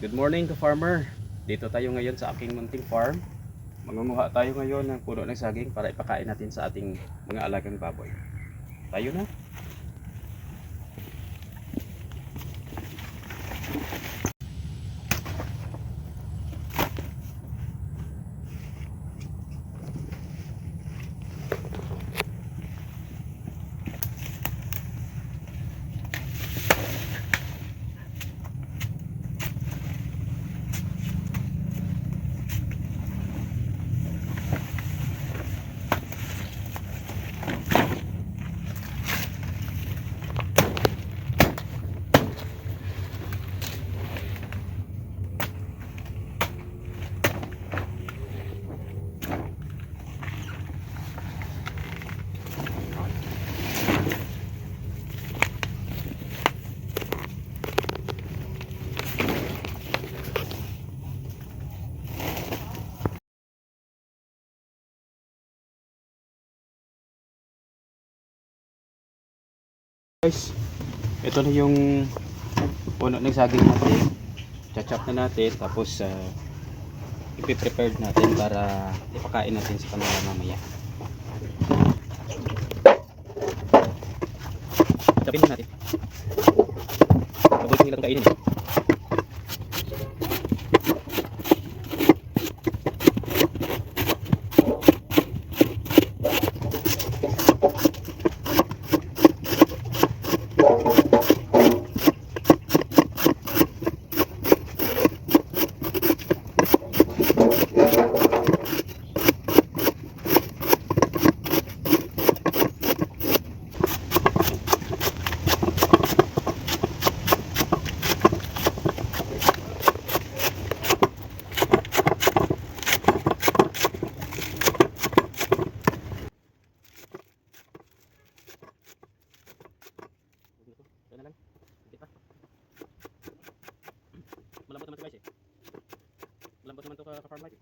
Good morning to farmer. Dito tayo ngayon sa aking munting farm. Mangunguha tayo ngayon ng puno ng saging para ipakain natin sa ating mga alagang baboy. Tayo na. Guys, ito na yung puno ng saging natin. Chachap na natin tapos uh, ipiprepare natin para ipakain natin sa kanila mamaya. Chapin na natin. Pabuti nila itong kainin. eh. Ito na lang. Hindi pa. Malambot naman ito guys eh. Malambot naman ito ka, farm life.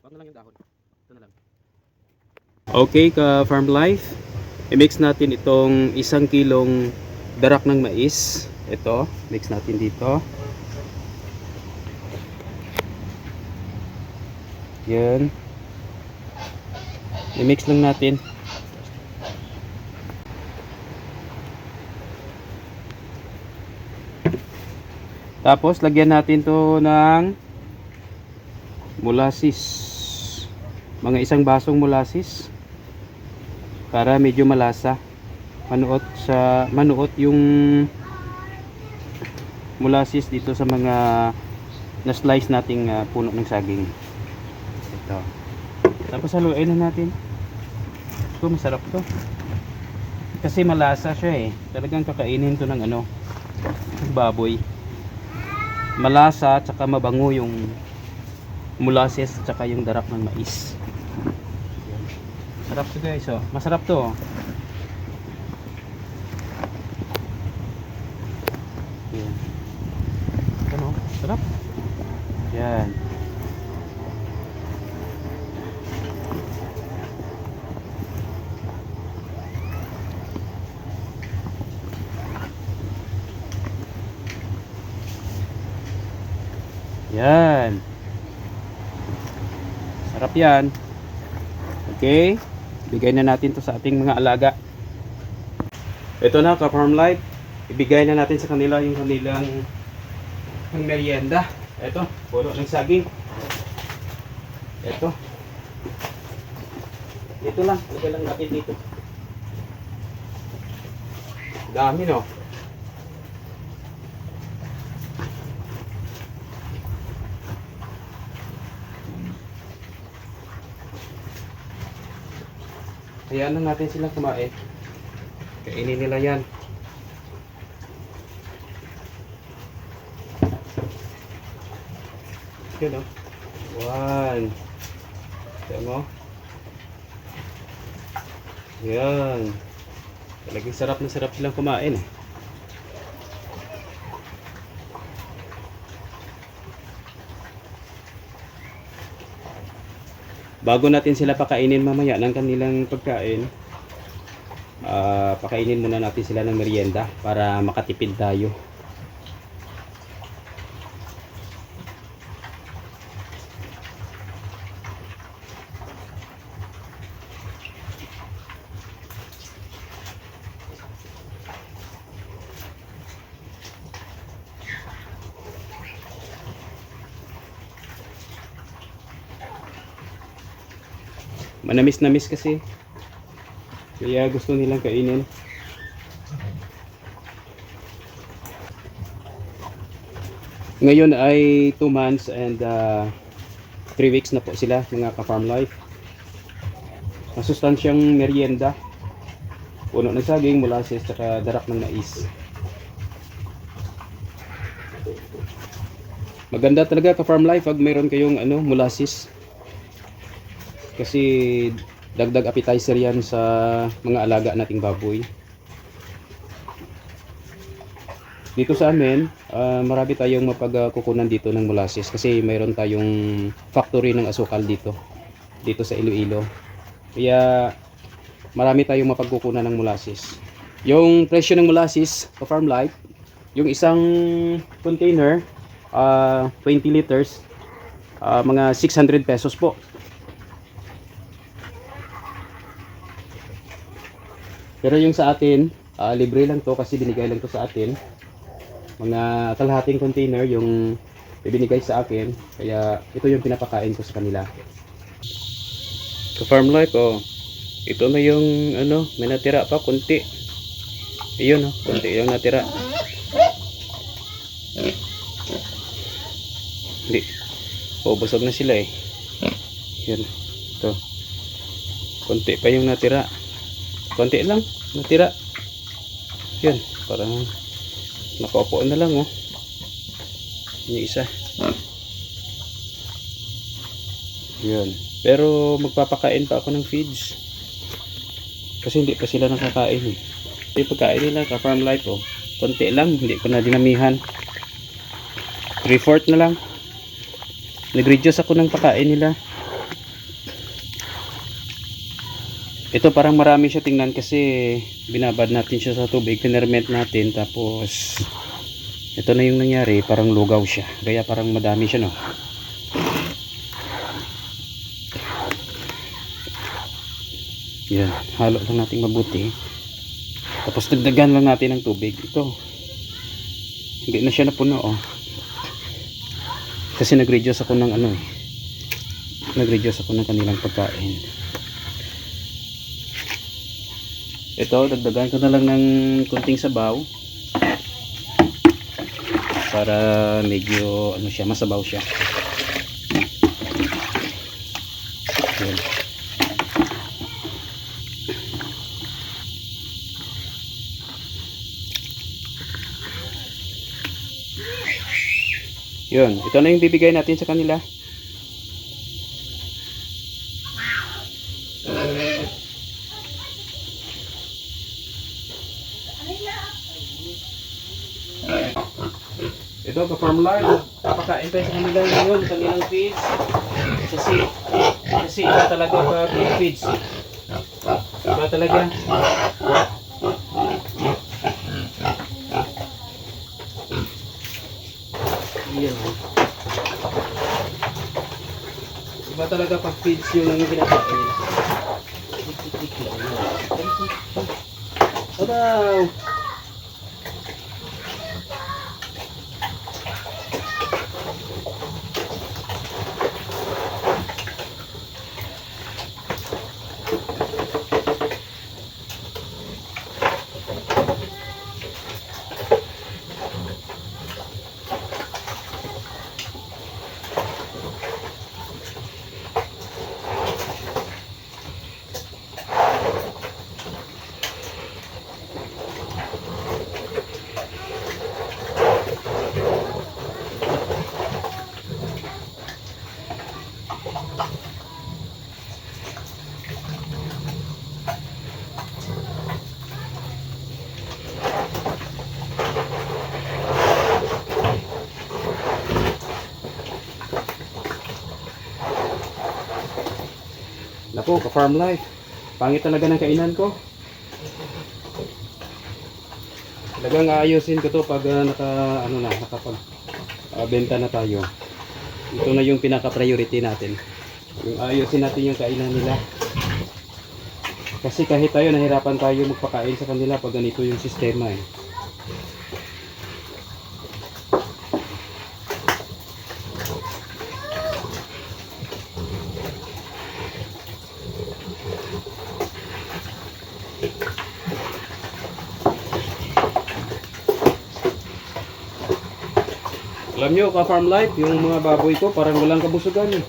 Huwag na lang yung dahon. Ito na lang. Okay ka farm life. I-mix natin itong isang kilong darak ng mais. Ito, mix natin dito. Yan. I-mix lang natin. Tapos lagyan natin to ng molasses. Mga isang basong molasses para medyo malasa. Manuot sa manuot yung molasses dito sa mga na slice nating ah, puno ng saging. Ito. Tapos haluin na natin. Ito masarap to. Kasi malasa siya eh. Talagang kakainin to ng ano, baboy malasa at saka mabango yung molasses at saka yung darak ng mais. Sarap to guys oh. Masarap to oh. Yan. Ano? Sarap. Yan. Yan. Sarap yan. Okay. Ibigay na natin to sa ating mga alaga. Ito na, ka-farm life. Ibigay na natin sa kanila yung kanilang ang merienda. Ito, puno ng saging. Ito. Dito lang. Lagay lang natin dito. Dami no. Hayaan na natin silang kumain. Kainin nila yan. Yun o. One. Kaya mo. Yan. Talagang sarap na sarap silang kumain eh. Bago natin sila pakainin mamaya ng kanilang pagkain, ah, pakainin muna natin sila ng merienda para makatipid tayo. Manamis-namis kasi. Kaya gusto nilang kainin. Ngayon ay 2 months and 3 weeks na po sila mga ka-farm life. Masustansyang merienda. Puno ng saging, molasses, tsaka darak ng mais. Maganda talaga ka-farm life pag mayroon kayong ano, molasses. Kasi dagdag appetizer yan sa mga alaga nating baboy. Dito sa amin, ah, marami tayong mapagkukunan dito ng molasses kasi mayroon tayong factory ng asukal dito. Dito sa Iloilo. Kaya marami tayong mapagkukunan ng molasses. Yung presyo ng molasses sa Farm Life, yung isang container, ah, 20 liters, ah, mga 600 pesos po. Pero yung sa atin, ah, libre lang to kasi binigay lang to sa atin. Mga kalahating container yung ibinigay sa akin. Kaya ito yung pinapakain ko sa kanila. Sa farm life, oh. Ito na yung ano, may natira pa, kunti. Ayun, oh, kunti yung natira. Hindi. Oh, busog na sila eh. Yan. Ito. Kunti pa yung natira. Kunti lang, natira. Yan, parang nakaupo na lang oh. Yung isa. Yan. Pero magpapakain pa ako ng feeds. Kasi hindi pa sila nakakain eh. Yung pagkain nila, ka-farm life oh. Konti lang, hindi ko na dinamihan. 3-4 na lang. Nag-reduce ako ng pakain nila. Ito parang marami siya tingnan kasi binabad natin siya sa tubig, pinerment natin tapos ito na yung nangyari, parang lugaw siya. Kaya parang madami siya no. Yan, halo lang natin mabuti. Tapos dagdagan lang natin ng tubig. Ito. Hindi na siya napuno oh. Kasi nag-reduce ako ng ano eh. Nag-reduce ako ng kanilang pagkain. Ito, dagdagan ko na lang ng kunting sabaw. Para medyo ano siya, masabaw siya. Yun, ito na yung bibigay natin sa kanila. Ito, ka-farm life. Papakain tayo sa kanila ngayon, kanilang feeds. Kasi, kasi iba talaga pag feeds. Iba talaga. Yan. oh. Iba talaga pag feeds yung pinapakain. Hello! Naku, ka-farm life. Pangit talaga ng kainan ko. Talagang aayusin ko to pag ah, naka, ano na, nakapag ah, benta na tayo. Ito na yung pinaka-priority natin. Yung ayusin natin yung kainan nila. Kasi kahit tayo nahirapan tayo magpakain sa kanila pag ganito yung sistema eh. Alam nyo, ka-farm life, yung mga baboy ko parang walang kabusugan eh.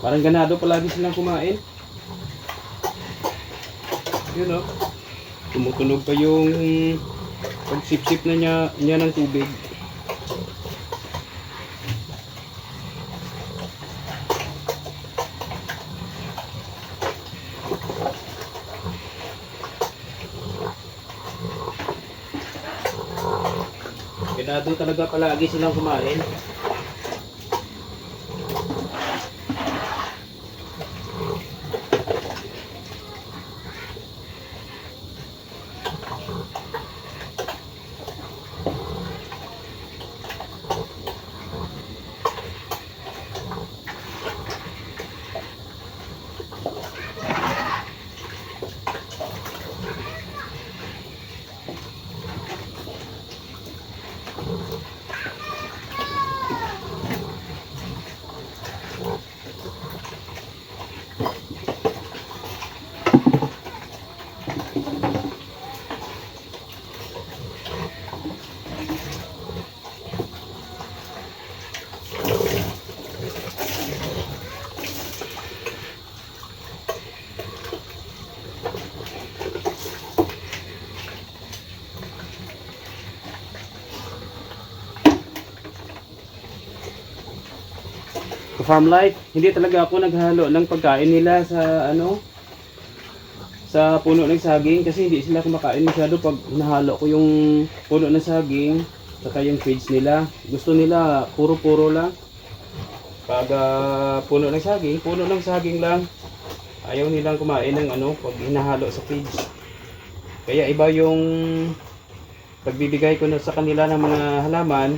Parang ganado palagi silang kumain. Yun oh. Tumutunog pa yung pagsipsip na niya, niya ng tubig. Ganado talaga palagi silang kumain. Farm life, hindi talaga ako naghalo ng pagkain nila sa ano sa puno ng saging kasi hindi sila kumakain masyado pag nahalo ko yung puno ng saging saka yung feeds nila. Gusto nila puro-puro lang. Pag ah, puno ng saging, puno ng saging lang. Ayaw nilang kumain ng ano pag hinahalo sa feeds. Kaya iba yung pagbibigay ko na sa kanila ng mga halaman,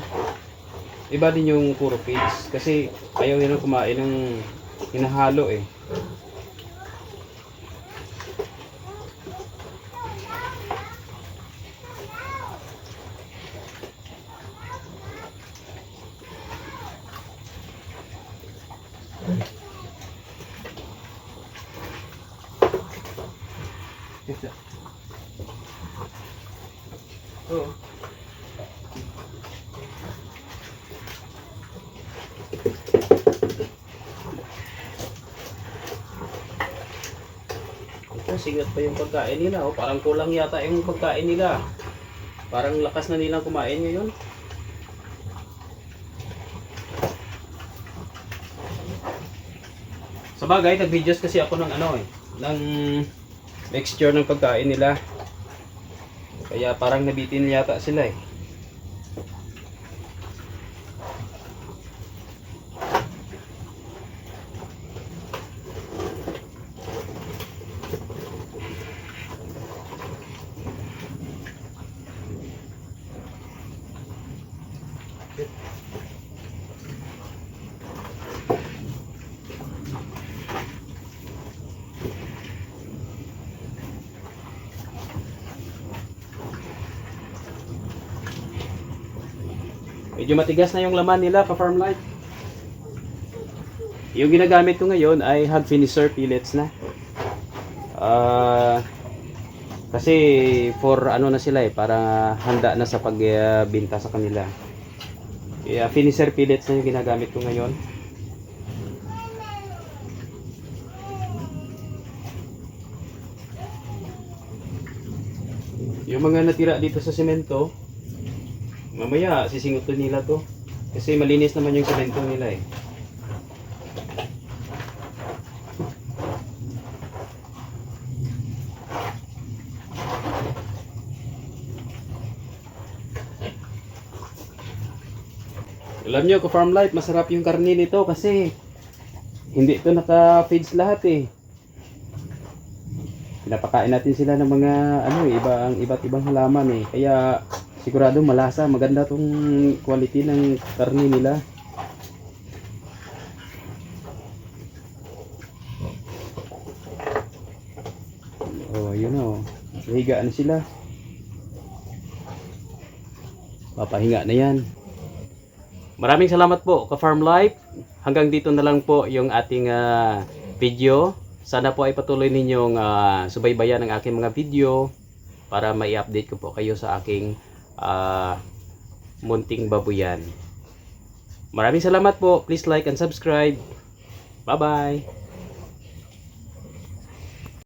iba din yung puro feeds kasi ayaw nila kumain ng hinahalo eh. Ito, sigat pa yung pagkain nila. Oh. Parang kulang yata yung pagkain nila. Parang lakas na nilang kumain ngayon. Sa bagay, nag-videos kasi ako ng ano eh, ng mixture ng pagkain nila. Kaya parang nabitin yata sila eh. Medyo matigas na yung laman nila pa farm life. Yung ginagamit ko ngayon ay hog finisher pellets na. Ah kasi for ano na sila eh, para handa na sa pagbenta sa kanila. Kaya finisher pellets na yung ginagamit ko ngayon. Yung mga natira dito sa semento, Mamaya, sisingutin nila to. Kasi malinis naman yung semento nila eh. Alam nyo, ka-farm life, masarap yung karne nito kasi hindi ito naka-feeds lahat eh. Pinapakain natin sila ng mga ano eh, iba ang iba't ibang halaman eh. Kaya sigurado malasa, maganda tong quality ng karne nila. Oh, yun oh. Nahiga na sila. Papahinga na yan. Maraming salamat po, ka-Farm Life. Hanggang dito na lang po yung ating ah, video. Sana po ay patuloy ninyong ah, subaybayan ang aking mga video para mai-update ko po kayo sa aking ah, munting babuyan. Maraming salamat po. Please like and subscribe. Bye-bye.